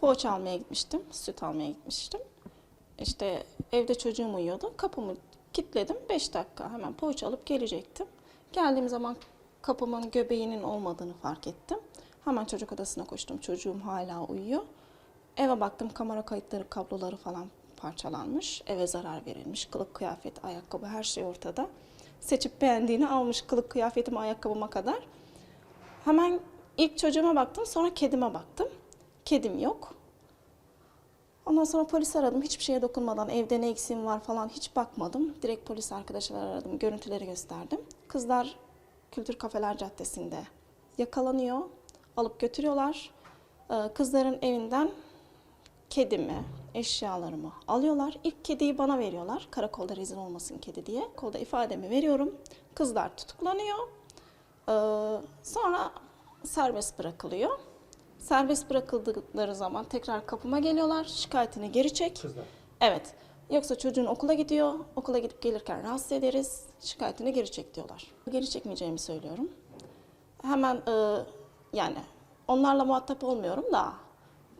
Poğaça almaya gitmiştim, süt almaya gitmiştim. İşte evde çocuğum uyuyordu. Kapımı kilitledim. 5 dakika hemen poğaça alıp gelecektim. Geldiğim zaman kapımın göbeğinin olmadığını fark ettim. Hemen çocuk odasına koştum. Çocuğum hala uyuyor. Eve baktım kamera kayıtları, kabloları falan parçalanmış. Eve zarar verilmiş. Kılık, kıyafet, ayakkabı her şey ortada. Seçip beğendiğini almış kılık, kıyafetime, ayakkabıma kadar. Hemen ilk çocuğuma baktım, sonra kedime baktım. Kedim yok. Ondan sonra polis aradım. Hiçbir şeye dokunmadan evde ne eksiğim var falan hiç bakmadım. Direkt polis arkadaşlar aradım. Görüntüleri gösterdim. Kızlar Kültür Kafeler Caddesi'nde yakalanıyor. Alıp götürüyorlar. Ee, Kızların evinden kedimi, eşyalarımı alıyorlar. İlk kediyi bana veriyorlar. Karakolda rezil olmasın kedi diye. Kolda ifademi veriyorum. Kızlar tutuklanıyor. Ee, sonra serbest bırakılıyor. Serbest bırakıldıkları zaman tekrar kapıma geliyorlar. Şikayetini geri çek. Kızlar. Evet. Yoksa çocuğun okula gidiyor. Okula gidip gelirken rahatsız ederiz. Şikayetini geri çek diyorlar. Geri çekmeyeceğimi söylüyorum. Hemen e, yani onlarla muhatap olmuyorum da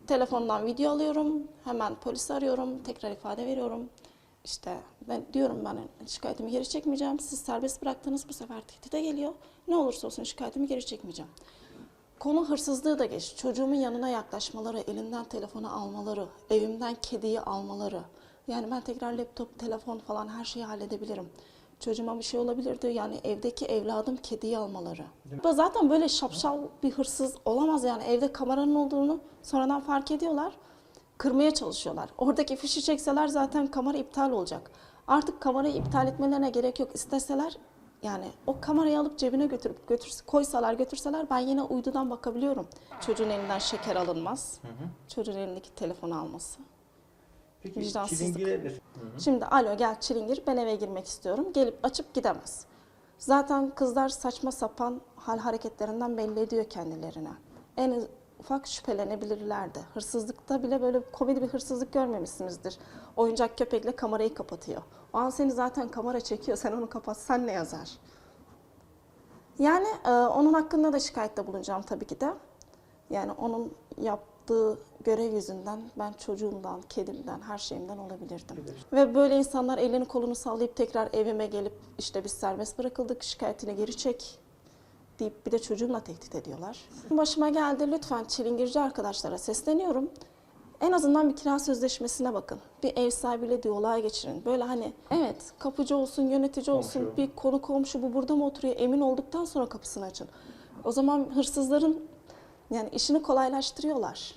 telefondan video alıyorum. Hemen polisi arıyorum. Tekrar ifade veriyorum. İşte ben diyorum ben şikayetimi geri çekmeyeceğim. Siz serbest bıraktınız bu sefer tehdide geliyor. Ne olursa olsun şikayetimi geri çekmeyeceğim. Konu hırsızlığı da geç. Çocuğumun yanına yaklaşmaları, elinden telefonu almaları, evimden kediyi almaları. Yani ben tekrar laptop, telefon falan her şeyi halledebilirim. Çocuğuma bir şey olabilirdi. Yani evdeki evladım kediyi almaları. Bu Zaten böyle şapşal bir hırsız olamaz yani. Evde kameranın olduğunu sonradan fark ediyorlar. Kırmaya çalışıyorlar. Oradaki fişi çekseler zaten kamera iptal olacak. Artık kamerayı iptal etmelerine gerek yok. İsteseler yani o kamerayı alıp cebine götürüp götür, koysalar götürseler ben yine uydudan bakabiliyorum. Çocuğun elinden şeker alınmaz. Çocuğun elindeki telefonu alması. Peki Vicdansızlık. Hı hı. Şimdi alo gel çilingir ben eve girmek istiyorum. Gelip açıp gidemez. Zaten kızlar saçma sapan hal hareketlerinden belli ediyor kendilerine. En ufak şüphelenebilirlerdi. Hırsızlıkta bile böyle komedi bir hırsızlık görmemişsinizdir. Oyuncak köpekle kamerayı kapatıyor. O an seni zaten kamera çekiyor. Sen onu kapatsan ne yazar? Yani e, onun hakkında da şikayette bulunacağım tabii ki de. Yani onun yaptığı görev yüzünden ben çocuğumdan, kedimden, her şeyimden olabilirdim. Ve böyle insanlar elini kolunu sallayıp tekrar evime gelip işte biz serbest bırakıldık, şikayetini geri çek deyip bir de çocuğumla tehdit ediyorlar. Başıma geldi lütfen çilingirci arkadaşlara sesleniyorum. En azından bir kira sözleşmesine bakın. Bir ev sahibiyle diyaloğa geçirin. Böyle hani evet kapıcı olsun, yönetici olsun, Komşu. bir konu komşu bu burada mı oturuyor emin olduktan sonra kapısını açın. O zaman hırsızların yani işini kolaylaştırıyorlar.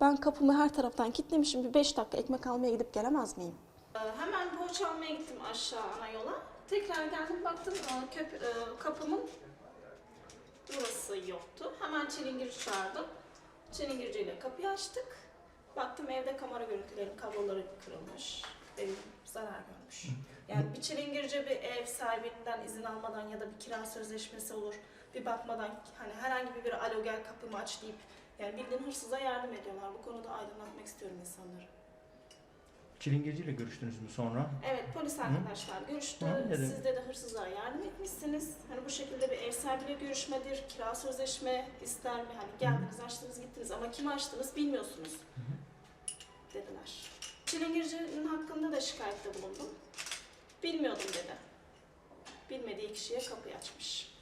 Ben kapımı her taraftan kilitlemişim. Bir beş dakika ekmek almaya gidip gelemez miyim? Ee, Hemen borç almaya gittim aşağı ana yola. Tekrar geldim baktım e, köp- e, kapımın burası yoktu. Hemen çilingir çağırdım. Çilingirciyle kapıyı açtık. Baktım evde kamera görüntülerin kabloları kırılmış. Evim zarar görmüş. Yani bir çilingirci bir ev sahibinden izin almadan ya da bir kira sözleşmesi olur. Bir bakmadan hani herhangi bir alo gel kapımı aç deyip yani bildiğin hırsıza yardım ediyorlar. Bu konuda aydınlatmak istiyorum insanları. Çilingirciyle görüştünüz mü sonra? Evet polis arkadaşlar görüştü. Hı, demek? Siz de de hırsızlara yardım etmişsiniz. Hani bu şekilde bir ev sahibiyle görüşmedir, kira sözleşme ister mi? Hani geldiniz açtınız gittiniz ama kimi açtınız bilmiyorsunuz dediler. Çilingircinin hakkında da şikayette bulundum. Bilmiyordum dedi. Bilmediği kişiye kapıyı açmış.